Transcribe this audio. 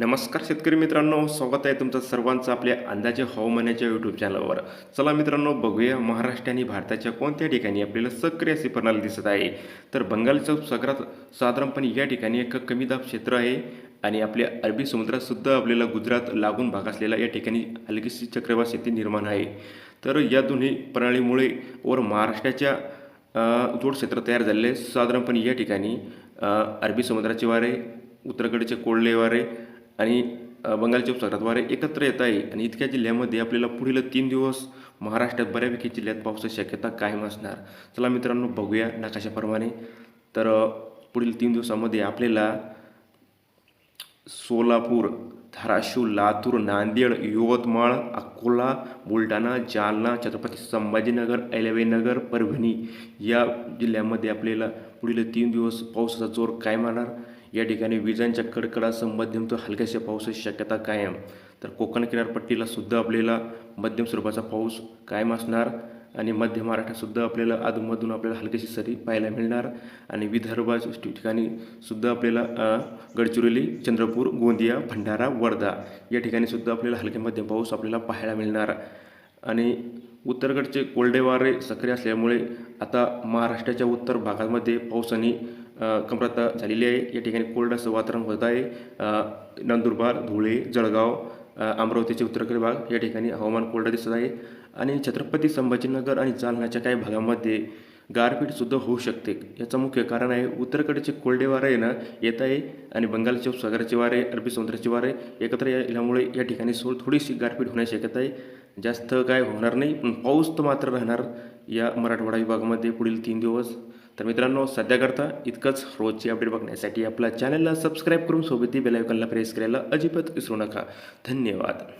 नमस्कार शेतकरी मित्रांनो स्वागत आहे तुमचं सर्वांचं आपल्या अंदाजे हवामानाच्या यूट्यूब चॅनलवर चला मित्रांनो बघूया महाराष्ट्र आणि भारताच्या कोणत्या ठिकाणी आपल्याला सक्रिय अशी प्रणाली दिसत आहे. तर बंगालचं सगळ्यात साधारणपणे या ठिकाणी एक कमी दाब क्षेत्र आहे आणि आपल्या अरबी समुद्रातसुद्धा आपल्याला गुजरात लागून भाग असलेला या ठिकाणी हलकीशी चक्रवात शेती निर्माण आहे. तर या दोन्ही प्रणालीमुळे वर महाराष्ट्राच्या जोड क्षेत्र तयार झालेले साधारणपणे या ठिकाणी अरबी समुद्राचे वारे उत्तरेकडचे कोल्हे वारे आणि बंगालच्या उपसागराद्वारे एकत्र येत आहे आणि इतक्या जिल्ह्यामध्ये आपल्याला पुढील तीन दिवस महाराष्ट्रात बऱ्यापैकी जिल्ह्यात पावसाची शक्यता कायम असणार. चला मित्रांनो बघूया नकाशाप्रमाणे. तर पुढील तीन दिवसामध्ये आपल्याला सोलापूर धाराशिव लातूर नांदेड यवतमाळ अकोला बुलढाणा जालना छत्रपती संभाजीनगर ऐलवेनगर परभणी या जिल्ह्यामध्ये आपल्याला पुढील तीन दिवस पावसाचा जोर कायम राहणार. या ठिकाणी विजांच्या कडकडासह मध्यम तो हलक्याशा पावसाची शक्यता कायम. तर कोकण किनारपट्टीला सुद्धा आपल्याला मध्यम स्वरूपाचा पाऊस कायम असणार. आणि मध्य महाराष्ट्रातसुद्धा आपल्याला अधूनमधून आपल्याला हलकीशी सरी पाहायला मिळणार. आणि विदर्भा ठिकाणी सुद्धा आपल्याला गडचिरोली चंद्रपूर गोंदिया भंडारा वर्धा या ठिकाणी सुद्धा आपल्याला हलके मध्यम पाऊस आपल्याला पाहायला मिळणार. आणि उत्तरकडचे कोरडे वारे सक्रिय असल्यामुळे आता महाराष्ट्राच्या उत्तर भागामध्ये पावसाने आणि कमतरता झालेली आहे. या ठिकाणी कोरडं असं वातावरण होत आहे. नंदुरबार धुळे जळगाव अमरावतीचे उत्तरेकडील भाग या ठिकाणी हवामान कोरडं दिसत आहे. आणि छत्रपती संभाजीनगर आणि जालन्याच्या काही भागामध्ये गारपीटसुद्धा होऊ शकते. याचं मुख्य कारण आहे उत्तरेकडचे कोरडे वारे आहे ना येत आहे आणि बंगालच्या उपसागराचे वारे अरबी समुद्राचे वारे एकत्र यामुळे या ठिकाणी सो थोडीशी गारपीट होण्याची शक्यता आहे. जास्त काय होणार नाही पण पाऊस तर मात्र राहणार या मराठवाडा विभागामध्ये पुढील तीन दिवस. तर मित्रांनो सध्याकरता इतकंच. रोजची अपडेट बघण्यासाठी आपल्या चॅनलला सबस्क्राईब करून सोबत बेलायकनला प्रेस करायला अजिबात विसरू नका. धन्यवाद.